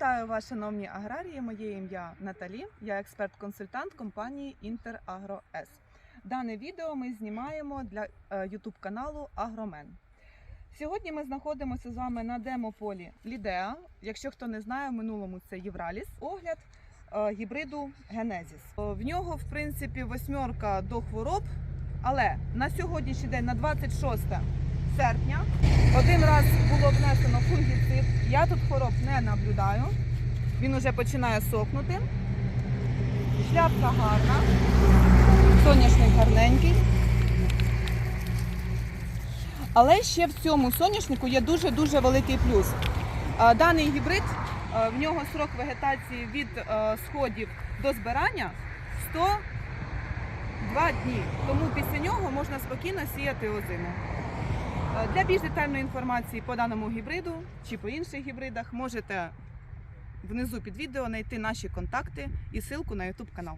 Вітаю вас, шановні аграрії. Моє ім'я Наталі. Я експерт-консультант компанії Інтерагро С. Дане відео ми знімаємо для YouTube каналу Агромен. Сьогодні ми знаходимося з вами на демополі Лідеа. Якщо хто не знає, в минулому це Євраліс. Огляд е, гібриду Генезіс. Е, В нього, в принципі, восьмерка до хвороб, але на сьогоднішній день, на 26 серпня, один раз було внесено фунгіцид. Я тут хвороб не наблюдаю. Він уже починає сохнути. Шляпка гарна, соняшник гарненький. Але ще в цьому соняшнику є дуже-дуже великий плюс. Даний гібрид, в нього срок вегетації від сходів до збирання 102 дні. Тому після нього можна спокійно сіяти озиму. Е, Для більш детальної інформації по даному гібриду чи по інших гібридах можете внизу під відео знайти наші контакти і ссылку на YouTube канал.